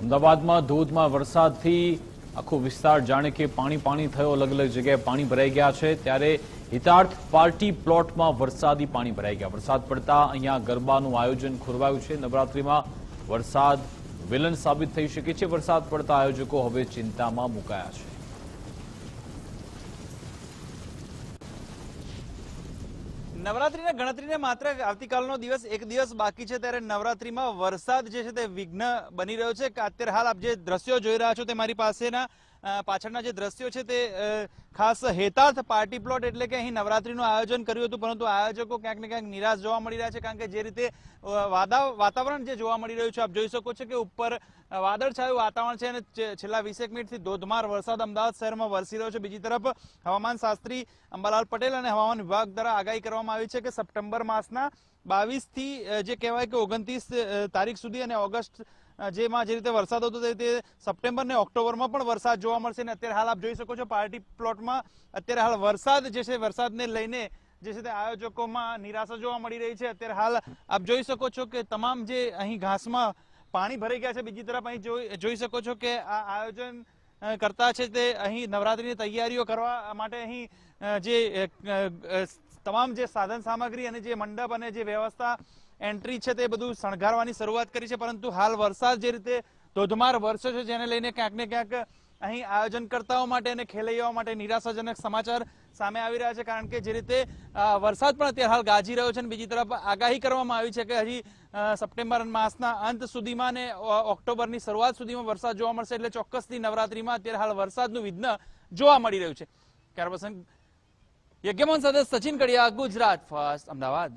અમદાવાદમાં ધોધમાં વરસાદથી આખો વિસ્તાર જાણે કે પાણી પાણી થયો, અલગ અલગ જગ્યાએ પાણી ભરાઈ ગયા છે. ત્યારે હિતાર્થ પાર્ટી પ્લોટમાં વરસાદી પાણી ભરાઈ ગયા. વરસાદ પડતા અહીંયા ગરબાનું આયોજન ખોરવાયું છે. નવરાત્રીમાં વરસાદ વિલન સાબિત થઈ શકે છે. વરસાદ પડતા આયોજકો હવે ચિંતામાં મુકાયા છે. નવરાત્રીના ગણતરીને માત્ર આવતીકાલનો દિવસ, એક દિવસ બાકી છે ત્યારે નવરાત્રીમાં વરસાદ જે છે તે વિઘ્ન બની રહ્યો છે. અત્યારે હાલ આપ જે દ્રશ્યો જોઈ રહ્યા છો તે મારી પાસેના પાછળના જે દ્રશ્યો છે તે ખાસ હેતાર્થ પાર્ટી પ્લોટ એટલે કે અહીં નવરાત્રીનું આયોજન કર્યું હતું, પરંતુ આયોજકો ક્યાંક ને ક્યાંક નિરાશ જોવા મળી રહ્યા છે, કારણ કે જે રીતે વાતાવરણ જે જોવા મળી રહ્યું છે, આપ જોઈ શકો છો કે ઉપર વાદળછાયું વાતાવરણ છે અને છેલ્લા વીસેક મિનિટથી ધોધમાર વરસાદ અમદાવાદ શહેરમાં વરસી રહ્યો છે. બીજી તરફ, હવામાન શાસ્ત્રી અંબાલાલ પટેલ અને હવામાન વિભાગ દ્વારા આગાહી કરવામાં આવી છે કે સપ્ટેમ્બર માસના બાવીસથી જે કહેવાય કે ઓગણત્રીસ તારીખ સુધી અને ઓગસ્ટ જેમાં જે રીતે વરસાદ હતો તે- સપ્ટેમ્બર ને ઓક્ટોબરમાં પણ વરસાદ જોવા મળશે અને અત્યારે હાલ આપ જોઈ શકો છો પાર્ટી પ્લોટમાં અત્યારે હાલ વરસાદ જે છે, વરસાદને લઈને જે છે તે આયોજકોમાં નિરાશા જોવા મળી રહી છે. અત્યારે હાલ આપ જોઈ શકો છો કે તમામ જે અહીં ઘાસમાં પાણી ભરાઈ ગયા છે, બીજી તરફ અહીં જોઈ શકો છો કે આ આયોજન કરતા છે તે અહીં નવરાત્રીની તૈયારીઓ કરવા માટે અહીં જે તમામ જે સાધન સામગ્રી અને જે મંડપ અને જે વ્યવસ્થા એન્ટ્રી છે તે બધું શણગારવાની શરૂઆત કરી છે, પરંતુ હાલ વરસાદ જે રીતે ધોધમાર વરસ્યો છે, જેને લઈને ક્યાંક ને ક્યાંક અહીં આયોજનકર્તાઓ માટે અને ખેલૈયાઓ માટે નિરાશાજનક સમાચાર સામે આવી રહ્યા છે, કારણ કે જે રીતે વરસાદ પણ અત્યારે હાલ ગાજી રહ્યો છે અને બીજી તરફ આગાહી કરવામાં આવી છે કે હજી સપ્ટેમ્બર માસના અંત સુધીમાં ને ઓક્ટોબરની શરૂઆત સુધીમાં વરસાદ જોવા મળશે, એટલે ચોક્કસથી નવરાત્રીમાં અત્યારે હાલ વરસાદનું વિઘ્ન જોવા મળી રહ્યું છે. ત્યાર યજ્ઞમોહન સાથે સચિન કડિયા ગુજરાત ફર્સ્ટ અમદાવાદ.